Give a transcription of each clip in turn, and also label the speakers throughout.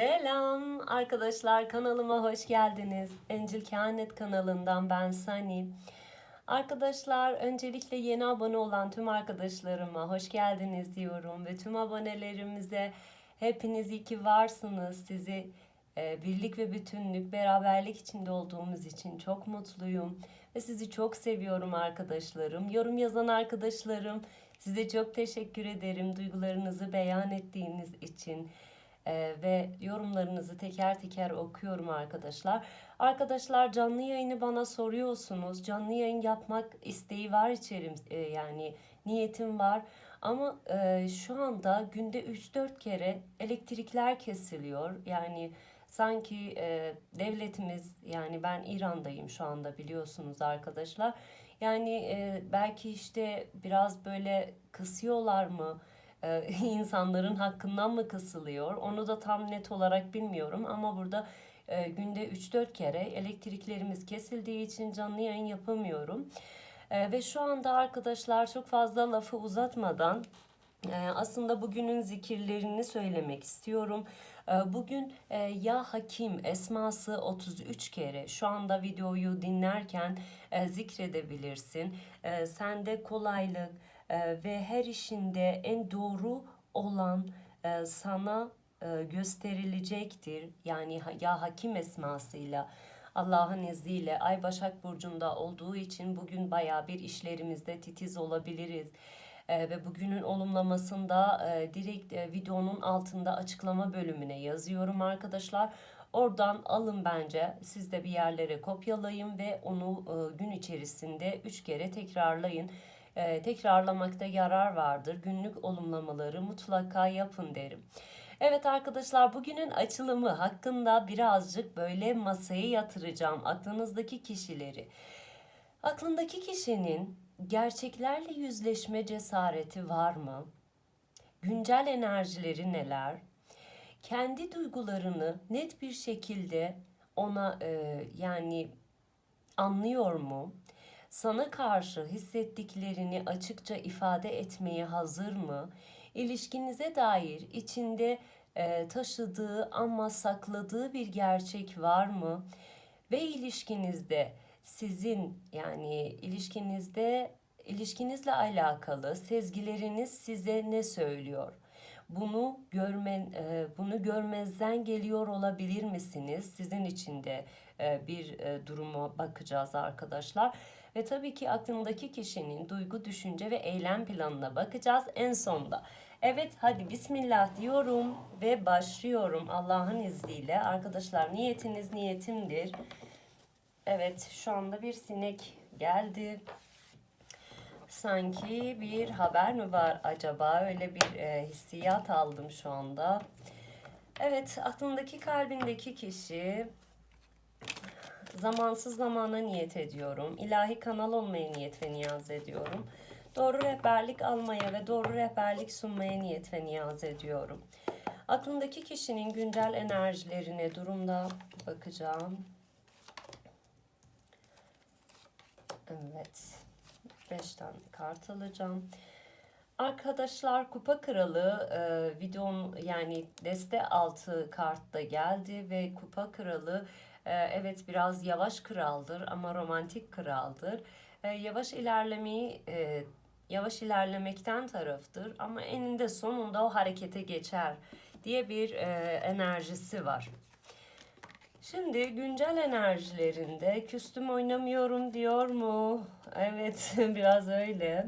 Speaker 1: Selam arkadaşlar kanalıma hoş geldiniz. Encil Kehanet kanalından ben Sani. Arkadaşlar öncelikle yeni abone olan tüm arkadaşlarıma hoş geldiniz diyorum ve tüm abonelerimize hepiniz iyi ki varsınız. Sizi e, birlik ve bütünlük, beraberlik içinde olduğumuz için çok mutluyum ve sizi çok seviyorum arkadaşlarım. Yorum yazan arkadaşlarım size çok teşekkür ederim duygularınızı beyan ettiğiniz için. Ee, ve yorumlarınızı teker teker okuyorum arkadaşlar. Arkadaşlar canlı yayını bana soruyorsunuz. Canlı yayın yapmak isteği var içerim e, yani niyetim var. Ama e, şu anda günde 3-4 kere elektrikler kesiliyor. Yani sanki e, devletimiz yani ben İran'dayım şu anda biliyorsunuz arkadaşlar. Yani e, belki işte biraz böyle kısıyorlar mı? E, insanların hakkından mı kısılıyor? Onu da tam net olarak bilmiyorum ama burada e, günde 3-4 kere elektriklerimiz kesildiği için canlı yayın yapamıyorum. E, ve şu anda arkadaşlar çok fazla lafı uzatmadan e, aslında bugünün zikirlerini söylemek istiyorum. E, Bugün e, Ya Hakim esması 33 kere şu anda videoyu dinlerken zikredebilirsin. Sende kolaylık, e, ve her işinde en doğru olan e, sana e, gösterilecektir. Yani ya hakim esmasıyla Allah'ın izniyle Ay Başak Burcu'nda olduğu için bugün baya bir işlerimizde titiz olabiliriz. E, ve bugünün olumlamasında e, direkt e, videonun altında açıklama bölümüne yazıyorum arkadaşlar. Oradan alın bence siz de bir yerlere kopyalayın ve onu gün içerisinde 3 kere tekrarlayın e, tekrarlamakta yarar vardır. Günlük olumlamaları mutlaka yapın derim. Evet arkadaşlar bugünün açılımı hakkında birazcık böyle masaya yatıracağım aklınızdaki kişileri. Aklındaki kişinin gerçeklerle yüzleşme cesareti var mı? Güncel enerjileri neler? Kendi duygularını net bir şekilde ona e, yani anlıyor mu? Sana karşı hissettiklerini açıkça ifade etmeye hazır mı? İlişkinize dair içinde e, taşıdığı ama sakladığı bir gerçek var mı? Ve ilişkinizde sizin yani ilişkinizde ilişkinizle alakalı sezgileriniz size ne söylüyor? Bunu görmen, e, bunu görmezden geliyor olabilir misiniz? Sizin için de e, bir e, duruma bakacağız arkadaşlar. Ve tabii ki aklındaki kişinin duygu, düşünce ve eylem planına bakacağız en sonda. Evet hadi bismillah diyorum ve başlıyorum Allah'ın izniyle. Arkadaşlar niyetiniz niyetimdir. Evet şu anda bir sinek geldi. Sanki bir haber mi var acaba? Öyle bir e, hissiyat aldım şu anda. Evet aklındaki kalbindeki kişi zamansız zamana niyet ediyorum. İlahi kanal olmaya niyet ve niyaz ediyorum. Doğru rehberlik almaya ve doğru rehberlik sunmaya niyet ve niyaz ediyorum. Aklındaki kişinin güncel enerjilerine durumda bakacağım. Evet. 5 tane kart alacağım. Arkadaşlar Kupa Kralı e, videonun yani deste altı kartta geldi ve Kupa Kralı evet biraz yavaş kraldır ama romantik kraldır. E, yavaş ilerlemeyi e, yavaş ilerlemekten taraftır ama eninde sonunda o harekete geçer diye bir e, enerjisi var. Şimdi güncel enerjilerinde küstüm oynamıyorum diyor mu? Evet biraz öyle.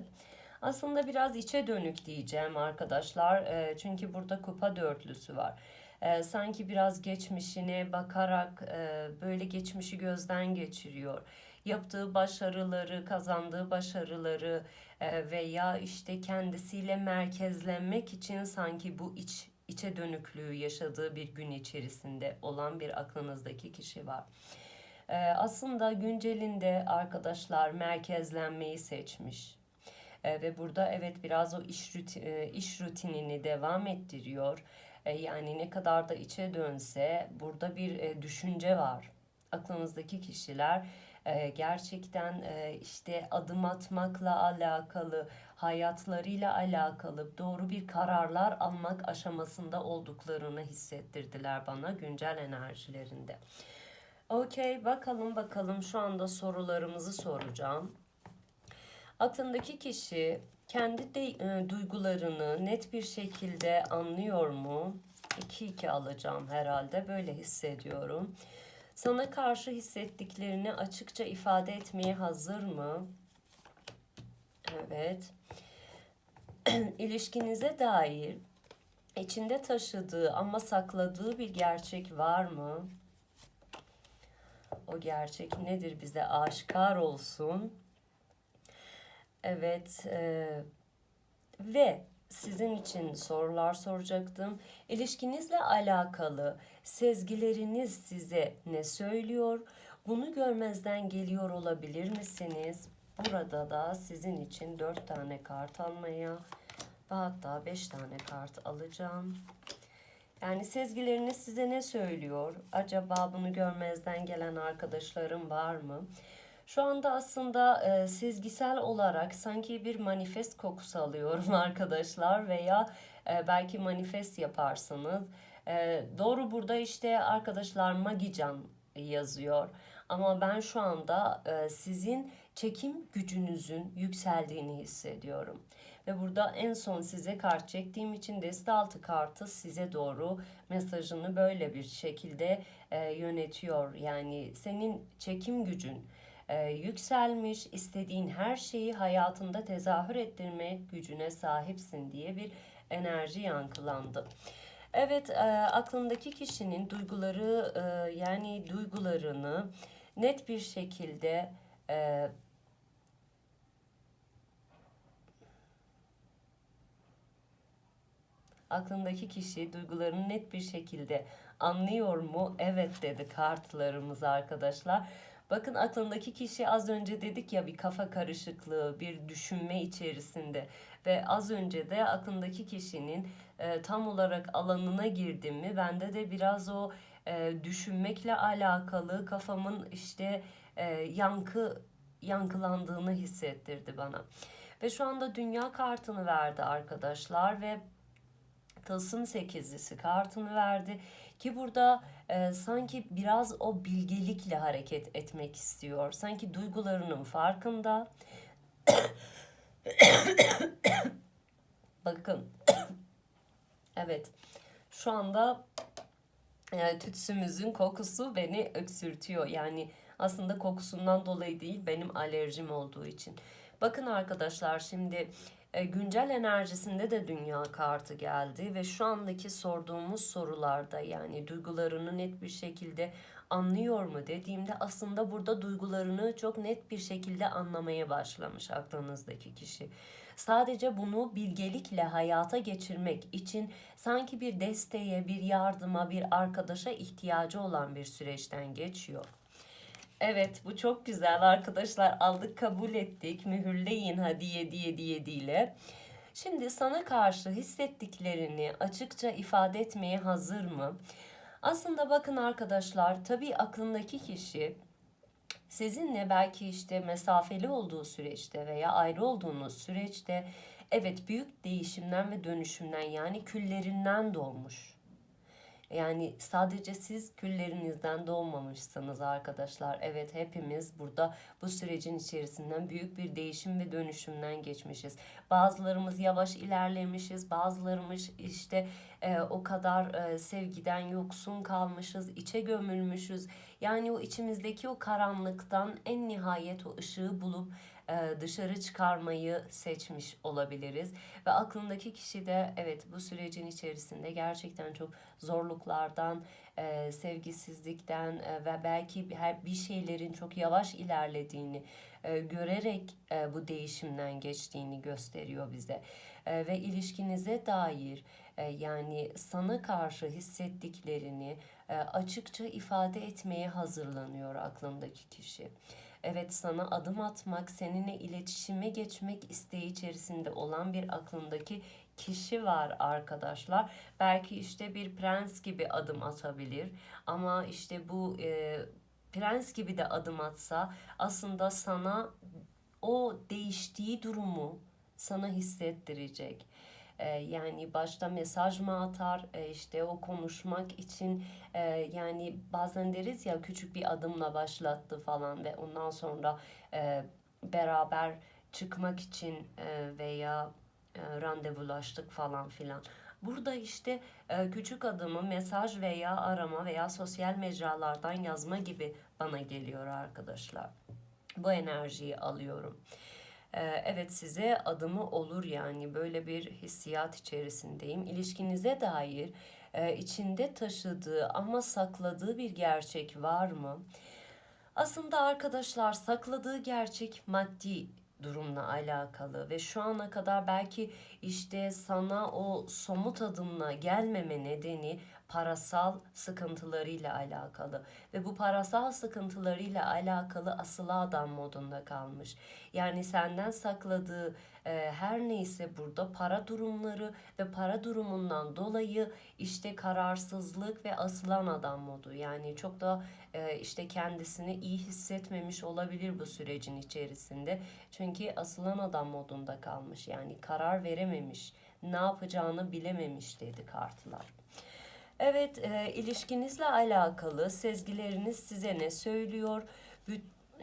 Speaker 1: Aslında biraz içe dönük diyeceğim arkadaşlar. E, çünkü burada kupa dörtlüsü var. E, sanki biraz geçmişine bakarak e, böyle geçmişi gözden geçiriyor. Yaptığı başarıları, kazandığı başarıları e, veya işte kendisiyle merkezlenmek için sanki bu iç içe dönüklüğü yaşadığı bir gün içerisinde olan bir aklınızdaki kişi var. Ee, aslında güncelinde arkadaşlar merkezlenmeyi seçmiş. Ee, ve burada evet biraz o iş, ruti- e, iş rutinini devam ettiriyor. Ee, yani ne kadar da içe dönse burada bir e, düşünce var. Aklınızdaki kişiler e, gerçekten e, işte adım atmakla alakalı, hayatlarıyla alakalı doğru bir kararlar almak aşamasında olduklarını hissettirdiler bana güncel enerjilerinde. Okey bakalım bakalım şu anda sorularımızı soracağım. Aklındaki kişi kendi de, e, duygularını net bir şekilde anlıyor mu? 2-2 alacağım herhalde böyle hissediyorum. Sana karşı hissettiklerini açıkça ifade etmeye hazır mı? Evet. İlişkinize dair içinde taşıdığı ama sakladığı bir gerçek var mı? O gerçek nedir bize aşikar olsun. Evet e, ve sizin için sorular soracaktım. İlişkinizle alakalı sezgileriniz size ne söylüyor? Bunu görmezden geliyor olabilir misiniz? Burada da sizin için dört tane kart almaya ve hatta beş tane kart alacağım. Yani sezgileriniz size ne söylüyor? Acaba bunu görmezden gelen arkadaşlarım var mı? Şu anda aslında e, sezgisel olarak sanki bir manifest kokusu alıyorum arkadaşlar veya e, belki manifest yaparsınız. E, doğru burada işte arkadaşlar Magican yazıyor. Ama ben şu anda e, sizin çekim gücünüzün yükseldiğini hissediyorum. Ve burada en son size kart çektiğim için deste altı kartı size doğru mesajını böyle bir şekilde e, yönetiyor. Yani senin çekim gücün e, yükselmiş, istediğin her şeyi hayatında tezahür ettirme gücüne sahipsin diye bir enerji yankılandı. Evet, e, aklındaki kişinin duyguları e, yani duygularını net bir şekilde e, aklındaki kişi duygularını net bir şekilde anlıyor mu? Evet dedi kartlarımız arkadaşlar. Bakın aklındaki kişi az önce dedik ya bir kafa karışıklığı, bir düşünme içerisinde ve az önce de aklındaki kişinin e, tam olarak alanına girdim mi bende de biraz o e, düşünmekle alakalı kafamın işte e, yankı yankılandığını hissettirdi bana. Ve şu anda dünya kartını verdi arkadaşlar ve Tılsım sekizlisi kartını verdi ki burada e, sanki biraz o bilgelikle hareket etmek istiyor. Sanki duygularının farkında. Bakın. evet. Şu anda e, tütsümüzün kokusu beni öksürtüyor. Yani aslında kokusundan dolayı değil benim alerjim olduğu için. Bakın arkadaşlar şimdi güncel enerjisinde de dünya kartı geldi ve şu andaki sorduğumuz sorularda yani duygularını net bir şekilde anlıyor mu dediğimde aslında burada duygularını çok net bir şekilde anlamaya başlamış aklınızdaki kişi. Sadece bunu bilgelikle hayata geçirmek için sanki bir desteğe, bir yardıma, bir arkadaşa ihtiyacı olan bir süreçten geçiyor. Evet bu çok güzel arkadaşlar aldık kabul ettik mühürleyin hadi yedi yedi yediyle. Şimdi sana karşı hissettiklerini açıkça ifade etmeye hazır mı? Aslında bakın arkadaşlar tabii aklındaki kişi sizinle belki işte mesafeli olduğu süreçte veya ayrı olduğunuz süreçte evet büyük değişimden ve dönüşümden yani küllerinden doğmuş. Yani sadece siz küllerinizden doğmamışsınız arkadaşlar. Evet hepimiz burada bu sürecin içerisinden büyük bir değişim ve dönüşümden geçmişiz. Bazılarımız yavaş ilerlemişiz. Bazılarımız işte e, o kadar e, sevgiden yoksun kalmışız. içe gömülmüşüz. Yani o içimizdeki o karanlıktan en nihayet o ışığı bulup dışarı çıkarmayı seçmiş olabiliriz. Ve aklındaki kişi de evet bu sürecin içerisinde gerçekten çok zorluklardan, e, sevgisizlikten e, ve belki bir şeylerin çok yavaş ilerlediğini görerek bu değişimden geçtiğini gösteriyor bize. Ve ilişkinize dair yani sana karşı hissettiklerini açıkça ifade etmeye hazırlanıyor aklındaki kişi. Evet sana adım atmak, seninle iletişime geçmek isteği içerisinde olan bir aklındaki kişi var arkadaşlar. Belki işte bir prens gibi adım atabilir ama işte bu e, prens gibi de adım atsa aslında sana o değiştiği durumu sana hissettirecek. Ee, yani başta mesaj mı atar e, işte o konuşmak için e, yani bazen deriz ya küçük bir adımla başlattı falan ve ondan sonra e, beraber çıkmak için veya randevulaştık falan filan. Burada işte küçük adımı mesaj veya arama veya sosyal mecralardan yazma gibi bana geliyor arkadaşlar. Bu enerjiyi alıyorum. E, evet size adımı olur yani böyle bir hissiyat içerisindeyim. İlişkinize dair e, içinde taşıdığı ama sakladığı bir gerçek var mı? Aslında arkadaşlar sakladığı gerçek maddi durumla alakalı ve şu ana kadar belki işte sana o somut adımla gelmeme nedeni parasal sıkıntılarıyla alakalı ve bu parasal sıkıntılarıyla alakalı asılı adam modunda kalmış. Yani senden sakladığı e, her neyse burada para durumları ve para durumundan dolayı işte kararsızlık ve asılan adam modu. Yani çok da e, işte kendisini iyi hissetmemiş olabilir bu sürecin içerisinde. Çünkü asılan adam modunda kalmış. Yani karar verememiş, ne yapacağını bilememiş dedi kartlar. Evet, e, ilişkinizle alakalı sezgileriniz size ne söylüyor?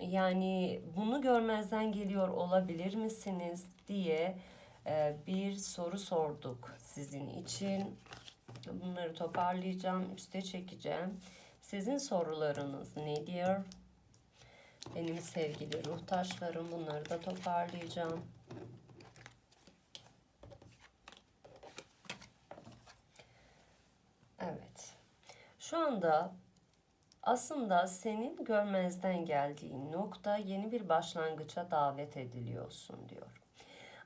Speaker 1: Yani bunu görmezden geliyor olabilir misiniz diye e, bir soru sorduk sizin için. Bunları toparlayacağım, üste çekeceğim. Sizin sorularınız ne diyor? Benim sevgili ruh taşlarım bunları da toparlayacağım. Evet. Şu anda aslında senin görmezden geldiğin nokta yeni bir başlangıça davet ediliyorsun diyor.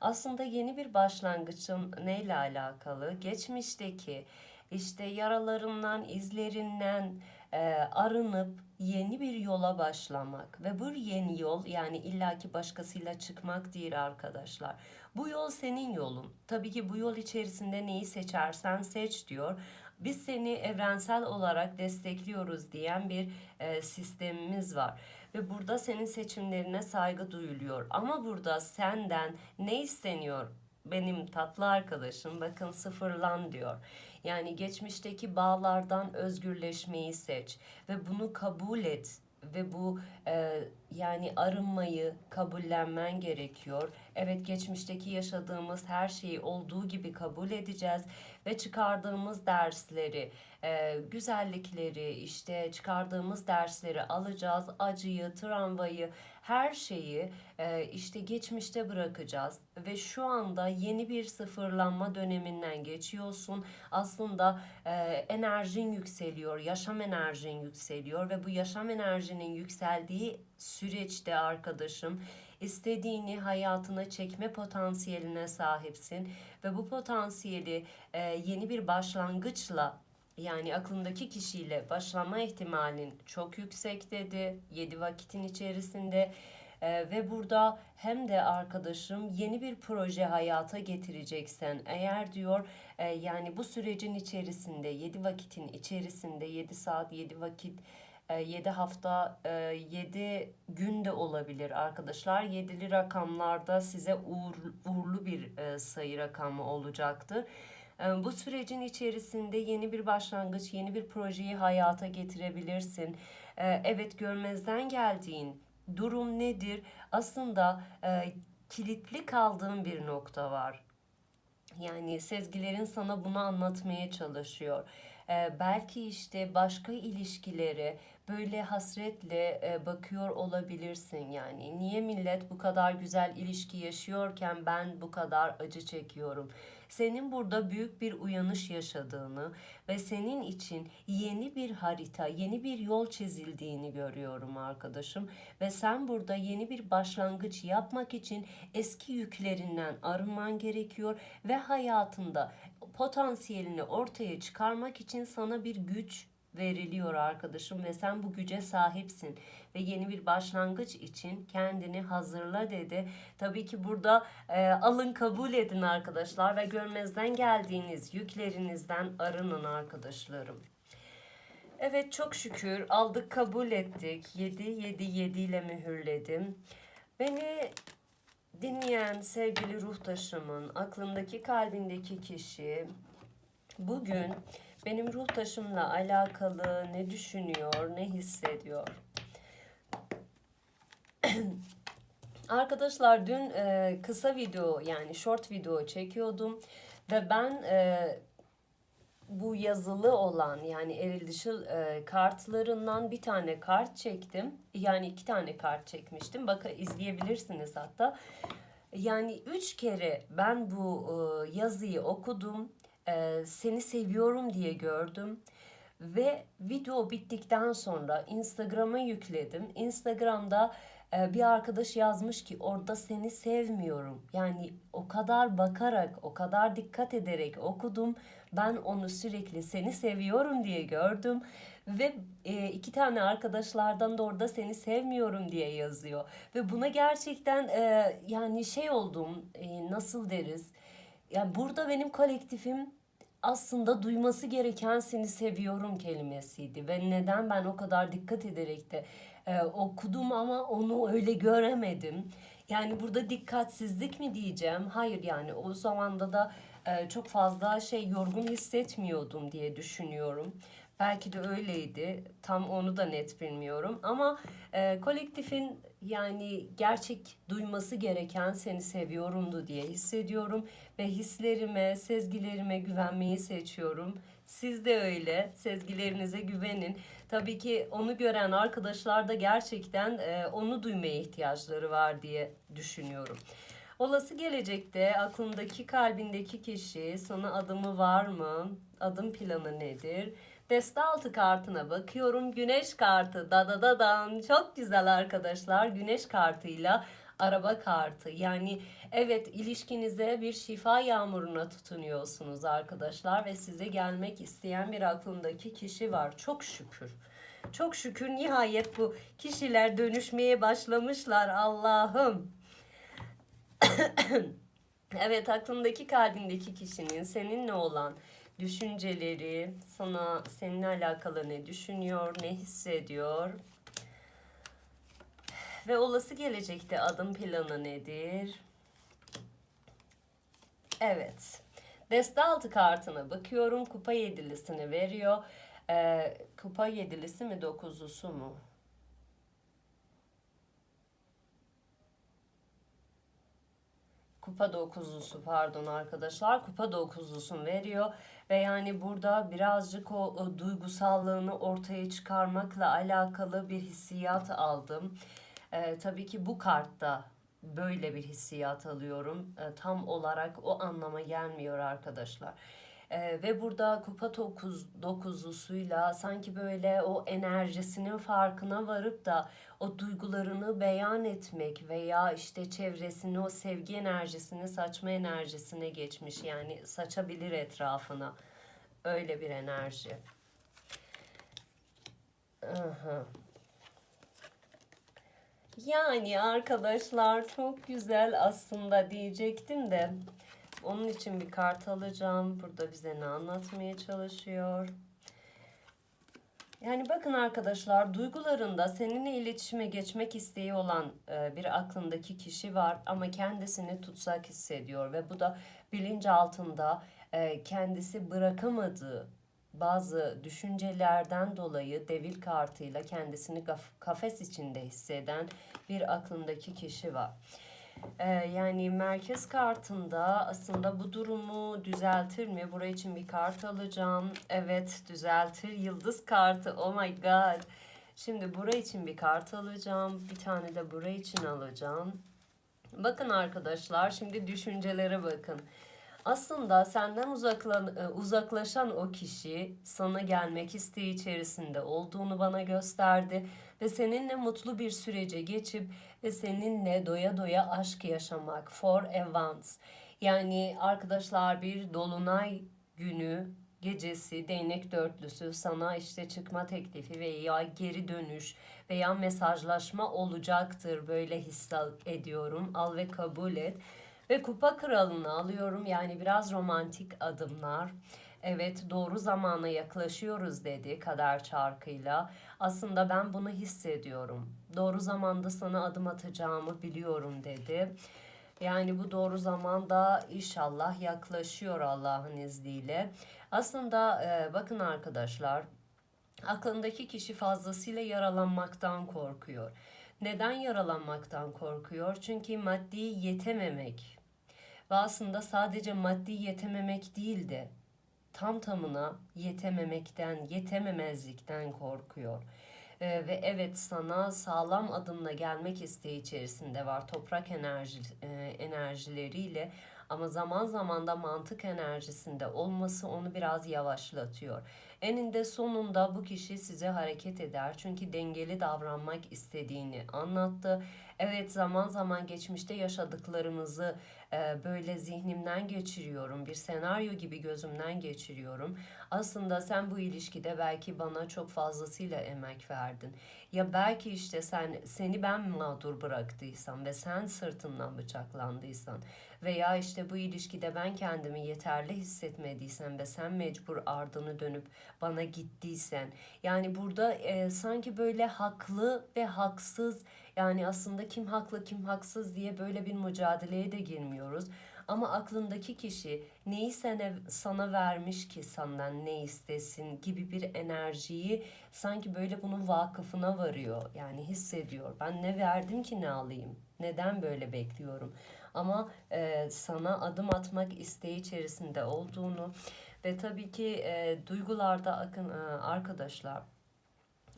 Speaker 1: Aslında yeni bir başlangıçın neyle alakalı? Geçmişteki işte yaralarından, izlerinden e, arınıp yeni bir yola başlamak ve bu yeni yol yani illaki başkasıyla çıkmak değil arkadaşlar. Bu yol senin yolun. Tabii ki bu yol içerisinde neyi seçersen seç diyor biz seni evrensel olarak destekliyoruz diyen bir e, sistemimiz var. Ve burada senin seçimlerine saygı duyuluyor. Ama burada senden ne isteniyor? Benim tatlı arkadaşım bakın sıfırlan diyor. Yani geçmişteki bağlardan özgürleşmeyi seç ve bunu kabul et ve bu e, yani arınmayı kabullenmen gerekiyor. Evet geçmişteki yaşadığımız her şeyi olduğu gibi kabul edeceğiz ve çıkardığımız dersleri, e, güzellikleri, işte çıkardığımız dersleri alacağız. Acıyı, travmayı, her şeyi e, işte geçmişte bırakacağız ve şu anda yeni bir sıfırlanma döneminden geçiyorsun. Aslında e, enerjin yükseliyor, yaşam enerjin yükseliyor ve bu yaşam enerjinin yükseldiği süreçte arkadaşım istediğini hayatına çekme potansiyeline sahipsin ve bu potansiyeli e, yeni bir başlangıçla yani aklındaki kişiyle başlama ihtimalin çok yüksek dedi 7 vakitin içerisinde ee, ve burada hem de arkadaşım yeni bir proje hayata getireceksen eğer diyor e, yani bu sürecin içerisinde 7 vakitin içerisinde 7 saat 7 vakit 7 hafta 7 gün de olabilir arkadaşlar. Yedili rakamlarda size uğur, uğurlu bir e, sayı rakamı olacaktır. Bu sürecin içerisinde yeni bir başlangıç, yeni bir projeyi hayata getirebilirsin. Evet görmezden geldiğin durum nedir? Aslında kilitli kaldığın bir nokta var. Yani sezgilerin sana bunu anlatmaya çalışıyor. belki işte başka ilişkileri böyle hasretle e, bakıyor olabilirsin yani. Niye millet bu kadar güzel ilişki yaşıyorken ben bu kadar acı çekiyorum? Senin burada büyük bir uyanış yaşadığını ve senin için yeni bir harita, yeni bir yol çizildiğini görüyorum arkadaşım. Ve sen burada yeni bir başlangıç yapmak için eski yüklerinden arınman gerekiyor ve hayatında potansiyelini ortaya çıkarmak için sana bir güç veriliyor arkadaşım ve sen bu güce sahipsin ve yeni bir başlangıç için kendini hazırla dedi. Tabii ki burada e, alın kabul edin arkadaşlar ve görmezden geldiğiniz yüklerinizden arının arkadaşlarım. Evet çok şükür aldık kabul ettik. 7 7 7 ile mühürledim. Beni dinleyen sevgili ruhtaşımın aklındaki kalbindeki kişi bugün benim ruhtaşımla alakalı ne düşünüyor, ne hissediyor? Arkadaşlar dün e, kısa video yani short video çekiyordum ve ben e, bu yazılı olan yani eril dışıl e, kartlarından bir tane kart çektim. Yani iki tane kart çekmiştim. Bakın izleyebilirsiniz hatta. Yani üç kere ben bu e, yazıyı okudum. E, seni seviyorum diye gördüm. Ve video bittikten sonra Instagram'a yükledim. Instagram'da e, bir arkadaş yazmış ki orada seni sevmiyorum. Yani o kadar bakarak, o kadar dikkat ederek okudum. Ben onu sürekli seni seviyorum diye gördüm. Ve e, iki tane arkadaşlardan da orada seni sevmiyorum diye yazıyor. Ve buna gerçekten e, yani şey oldum, nasıl deriz? Yani burada benim kolektifim aslında duyması gereken seni seviyorum kelimesiydi ve neden ben o kadar dikkat ederek de e, okudum ama onu öyle göremedim. Yani burada dikkatsizlik mi diyeceğim? Hayır yani o zamanda da e, çok fazla şey yorgun hissetmiyordum diye düşünüyorum. Belki de öyleydi. Tam onu da net bilmiyorum. Ama e, kolektifin yani gerçek duyması gereken seni seviyorumdu diye hissediyorum. Ve hislerime, sezgilerime güvenmeyi seçiyorum. Siz de öyle. Sezgilerinize güvenin. Tabii ki onu gören arkadaşlar da gerçekten e, onu duymaya ihtiyaçları var diye düşünüyorum. Olası gelecekte aklındaki kalbindeki kişi sana adımı var mı? Adım planı nedir? Deste altı kartına bakıyorum. Güneş kartı da da da dan. Çok güzel arkadaşlar. Güneş kartıyla araba kartı. Yani evet ilişkinize bir şifa yağmuruna tutunuyorsunuz arkadaşlar ve size gelmek isteyen bir aklındaki kişi var. Çok şükür. Çok şükür nihayet bu kişiler dönüşmeye başlamışlar Allah'ım. evet aklındaki kalbindeki kişinin seninle olan düşünceleri, sana seninle alakalı ne düşünüyor, ne hissediyor ve olası gelecekte adım planı nedir? Evet. Deste altı kartına bakıyorum. Kupa yedilisini veriyor. Ee, kupa yedilisi mi dokuzlusu mu? Kupa dokuzlusu pardon arkadaşlar. Kupa dokuzlusunu veriyor. Ve yani burada birazcık o, o duygusallığını ortaya çıkarmakla alakalı bir hissiyat aldım. Ee, tabii ki bu kartta böyle bir hissiyat alıyorum. Ee, tam olarak o anlama gelmiyor arkadaşlar. Ee, ve burada kupa dokuz, dokuzlusuyla sanki böyle o enerjisinin farkına varıp da o duygularını beyan etmek veya işte çevresini o sevgi enerjisini saçma enerjisine geçmiş. Yani saçabilir etrafına. Öyle bir enerji. Aha. Yani arkadaşlar çok güzel aslında diyecektim de onun için bir kart alacağım. Burada bize ne anlatmaya çalışıyor. Yani bakın arkadaşlar duygularında seninle iletişime geçmek isteği olan e, bir aklındaki kişi var ama kendisini tutsak hissediyor ve bu da bilinç altında e, kendisi bırakamadığı bazı düşüncelerden dolayı devil kartıyla kendisini kafes içinde hisseden bir aklındaki kişi var. Ee, yani merkez kartında aslında bu durumu düzeltir mi? Buraya için bir kart alacağım. Evet düzeltir. Yıldız kartı. Oh my god. Şimdi buraya için bir kart alacağım. Bir tane de buraya için alacağım. Bakın arkadaşlar şimdi düşüncelere bakın. Aslında senden uzaklan, e, uzaklaşan o kişi sana gelmek isteği içerisinde olduğunu bana gösterdi ve seninle mutlu bir sürece geçip ve seninle doya doya aşk yaşamak for a. Yani arkadaşlar bir dolunay günü gecesi değnek dörtlüsü sana işte çıkma teklifi veya geri dönüş veya mesajlaşma olacaktır böyle hissediyorum. Al ve kabul et. Ve kupa kralını alıyorum. Yani biraz romantik adımlar. Evet doğru zamana yaklaşıyoruz dedi kader çarkıyla. Aslında ben bunu hissediyorum. Doğru zamanda sana adım atacağımı biliyorum dedi. Yani bu doğru zamanda inşallah yaklaşıyor Allah'ın izniyle. Aslında e, bakın arkadaşlar aklındaki kişi fazlasıyla yaralanmaktan korkuyor. Neden yaralanmaktan korkuyor? Çünkü maddi yetememek ve aslında sadece maddi yetememek değil de tam tamına yetememekten, yetememezlikten korkuyor. Ee, ve evet sana sağlam adımla gelmek isteği içerisinde var toprak enerji e, enerjileriyle ama zaman zaman da mantık enerjisinde olması onu biraz yavaşlatıyor. Eninde sonunda bu kişi size hareket eder çünkü dengeli davranmak istediğini anlattı. Evet zaman zaman geçmişte yaşadıklarımızı böyle zihnimden geçiriyorum. Bir senaryo gibi gözümden geçiriyorum. Aslında sen bu ilişkide belki bana çok fazlasıyla emek verdin. Ya belki işte sen seni ben mağdur bıraktıysam ve sen sırtından bıçaklandıysan veya işte bu ilişkide ben kendimi yeterli hissetmediysem ve sen mecbur ardını dönüp bana gittiysen yani burada e, sanki böyle haklı ve haksız yani aslında kim haklı kim haksız diye böyle bir mücadeleye de girmiyoruz. Ama aklındaki kişi neyi sana, sana vermiş ki senden ne istesin gibi bir enerjiyi sanki böyle bunun vakıfına varıyor. Yani hissediyor. Ben ne verdim ki ne alayım? Neden böyle bekliyorum? Ama e, sana adım atmak isteği içerisinde olduğunu ve tabii ki e, duygularda akın e, arkadaşlar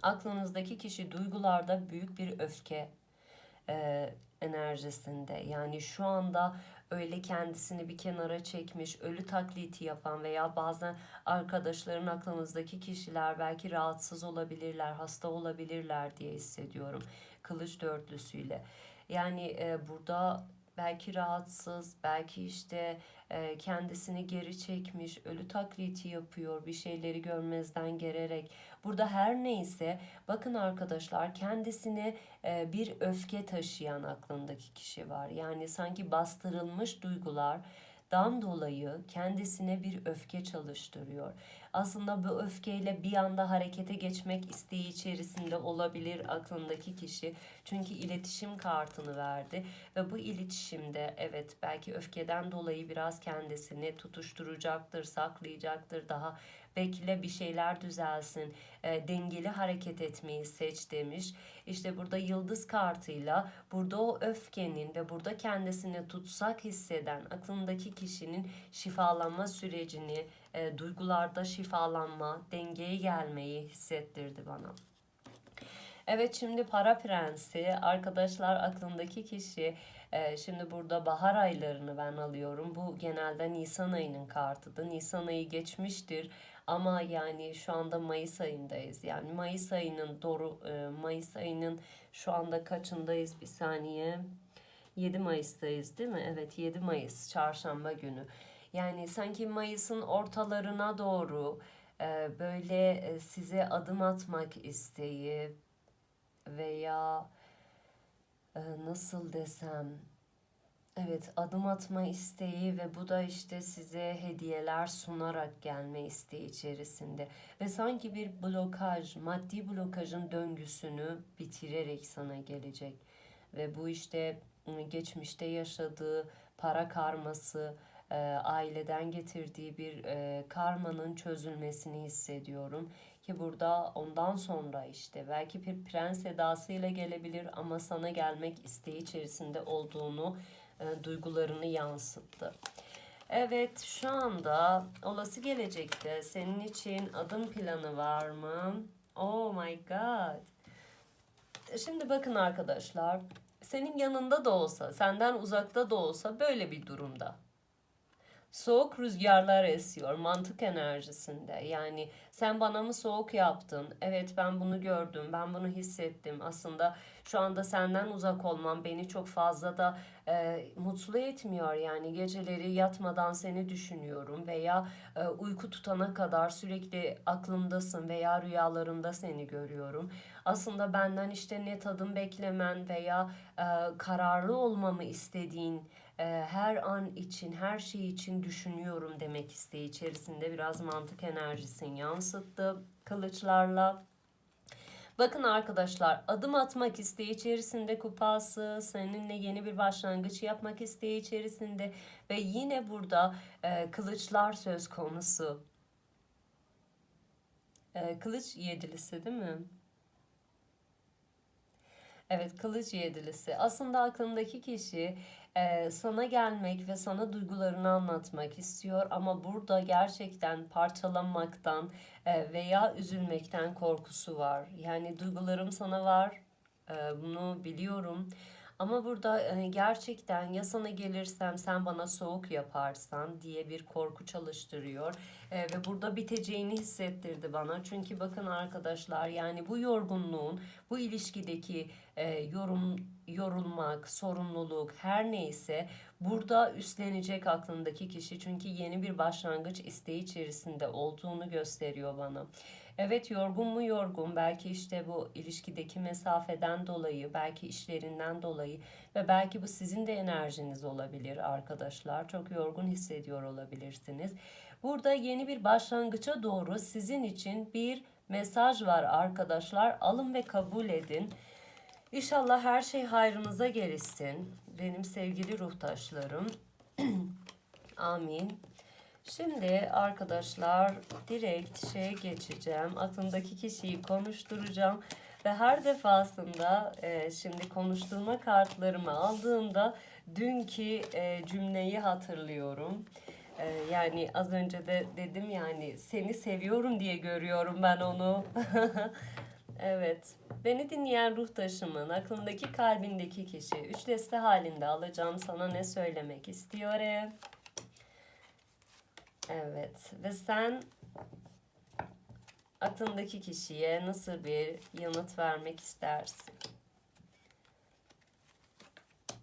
Speaker 1: aklınızdaki kişi duygularda büyük bir öfke e, enerjisinde. Yani şu anda öyle kendisini bir kenara çekmiş, ölü taklidi yapan veya bazen arkadaşların aklınızdaki kişiler belki rahatsız olabilirler, hasta olabilirler diye hissediyorum. Kılıç dörtlüsüyle. Yani e, burada belki rahatsız, belki işte e, kendisini geri çekmiş, ölü taklidi yapıyor, bir şeyleri görmezden gelerek. Burada her neyse bakın arkadaşlar kendisine e, bir öfke taşıyan aklındaki kişi var. Yani sanki bastırılmış duygular dan dolayı kendisine bir öfke çalıştırıyor. Aslında bu öfkeyle bir anda harekete geçmek isteği içerisinde olabilir aklındaki kişi. Çünkü iletişim kartını verdi ve bu iletişimde evet belki öfkeden dolayı biraz kendisini tutuşturacaktır, saklayacaktır, daha bekle bir şeyler düzelsin, e, dengeli hareket etmeyi seç demiş. İşte burada yıldız kartıyla burada o öfkenin ve burada kendisini tutsak hisseden aklındaki kişinin şifalanma sürecini, e, duygularda şifalanma, dengeye gelmeyi hissettirdi bana. Evet şimdi para prensi arkadaşlar aklındaki kişi e, şimdi burada bahar aylarını ben alıyorum. Bu genelde Nisan ayının kartıdı. Nisan ayı geçmiştir ama yani şu anda Mayıs ayındayız. Yani Mayıs ayının doğru e, Mayıs ayının şu anda kaçındayız bir saniye. 7 Mayıs'tayız değil mi? Evet 7 Mayıs çarşamba günü. Yani sanki Mayıs'ın ortalarına doğru e, böyle e, size adım atmak isteği veya nasıl desem Evet, adım atma isteği ve bu da işte size hediyeler sunarak gelme isteği içerisinde. Ve sanki bir blokaj, maddi blokajın döngüsünü bitirerek sana gelecek. Ve bu işte ıı, geçmişte yaşadığı para karması, e, aileden getirdiği bir e, karmanın çözülmesini hissediyorum. Ki burada ondan sonra işte belki bir prens edasıyla gelebilir ama sana gelmek isteği içerisinde olduğunu e, duygularını yansıttı. Evet şu anda olası gelecekte senin için adım planı var mı? Oh my god. Şimdi bakın arkadaşlar senin yanında da olsa senden uzakta da olsa böyle bir durumda Soğuk rüzgarlar esiyor mantık enerjisinde. Yani sen bana mı soğuk yaptın? Evet ben bunu gördüm, ben bunu hissettim. Aslında şu anda senden uzak olmam beni çok fazla da e, mutlu etmiyor. Yani geceleri yatmadan seni düşünüyorum veya e, uyku tutana kadar sürekli aklımdasın veya rüyalarımda seni görüyorum. Aslında benden işte net adım beklemen veya e, kararlı olmamı istediğin her an için, her şey için düşünüyorum demek isteği içerisinde biraz mantık enerjisini yansıttı kılıçlarla. Bakın arkadaşlar adım atmak isteği içerisinde kupası, seninle yeni bir başlangıç yapmak isteği içerisinde ve yine burada e, kılıçlar söz konusu. E, kılıç yedilisi değil mi? Evet, kılıç yedilisi. Aslında aklındaki kişi e, sana gelmek ve sana duygularını anlatmak istiyor ama burada gerçekten parçalanmaktan e, veya üzülmekten korkusu var. Yani duygularım sana var, e, bunu biliyorum. Ama burada gerçekten ya sana gelirsem sen bana soğuk yaparsan diye bir korku çalıştırıyor. E, ve burada biteceğini hissettirdi bana. Çünkü bakın arkadaşlar yani bu yorgunluğun bu ilişkideki e, yorum yorulmak, sorumluluk her neyse burada üstlenecek aklındaki kişi. Çünkü yeni bir başlangıç isteği içerisinde olduğunu gösteriyor bana. Evet yorgun mu yorgun belki işte bu ilişkideki mesafeden dolayı belki işlerinden dolayı ve belki bu sizin de enerjiniz olabilir arkadaşlar çok yorgun hissediyor olabilirsiniz. Burada yeni bir başlangıça doğru sizin için bir mesaj var arkadaşlar alın ve kabul edin. İnşallah her şey hayrınıza gelişsin benim sevgili ruhtaşlarım. Amin. Şimdi arkadaşlar direkt şey geçeceğim. Aklımdaki kişiyi konuşturacağım. Ve her defasında e, şimdi konuşturma kartlarımı aldığımda dünkü e, cümleyi hatırlıyorum. E, yani az önce de dedim yani seni seviyorum diye görüyorum ben onu. evet. Beni dinleyen ruh taşımın aklındaki kalbindeki kişi üç deste halinde alacağım sana ne söylemek istiyor? Evet ve sen aklındaki kişiye nasıl bir yanıt vermek istersin?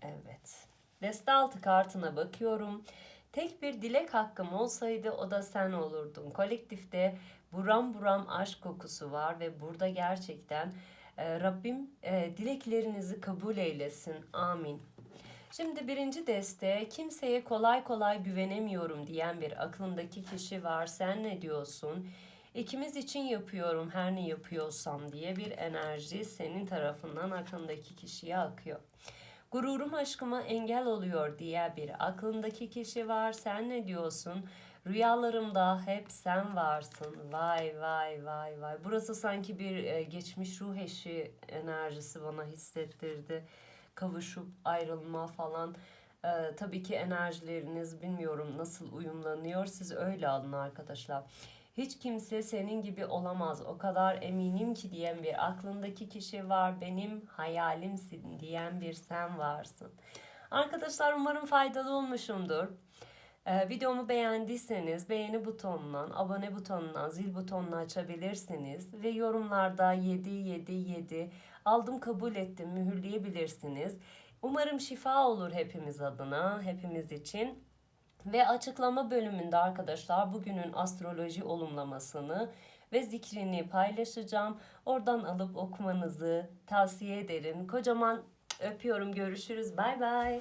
Speaker 1: Evet. Deste altı kartına bakıyorum. Tek bir dilek hakkım olsaydı o da sen olurdun. Kolektifte buram buram aşk kokusu var ve burada gerçekten e, Rabbim e, dileklerinizi kabul eylesin. Amin. Şimdi birinci deste kimseye kolay kolay güvenemiyorum diyen bir aklındaki kişi var. Sen ne diyorsun? İkimiz için yapıyorum her ne yapıyorsam diye bir enerji senin tarafından aklındaki kişiye akıyor. Gururum aşkıma engel oluyor diye bir aklındaki kişi var. Sen ne diyorsun? Rüyalarımda hep sen varsın. Vay vay vay vay. Burası sanki bir e, geçmiş ruh eşi enerjisi bana hissettirdi kavuşup ayrılma falan. Ee, tabii ki enerjileriniz bilmiyorum nasıl uyumlanıyor. Siz öyle alın arkadaşlar. Hiç kimse senin gibi olamaz. O kadar eminim ki diyen bir aklındaki kişi var. Benim hayalimsin diyen bir sen varsın. Arkadaşlar umarım faydalı olmuşumdur. Ee, videomu beğendiyseniz beğeni butonundan, abone butonundan, zil butonunu açabilirsiniz. Ve yorumlarda 777 aldım kabul ettim mühürleyebilirsiniz. Umarım şifa olur hepimiz adına, hepimiz için. Ve açıklama bölümünde arkadaşlar bugünün astroloji olumlamasını ve zikrini paylaşacağım. Oradan alıp okumanızı tavsiye ederim. Kocaman öpüyorum. Görüşürüz. Bay bay.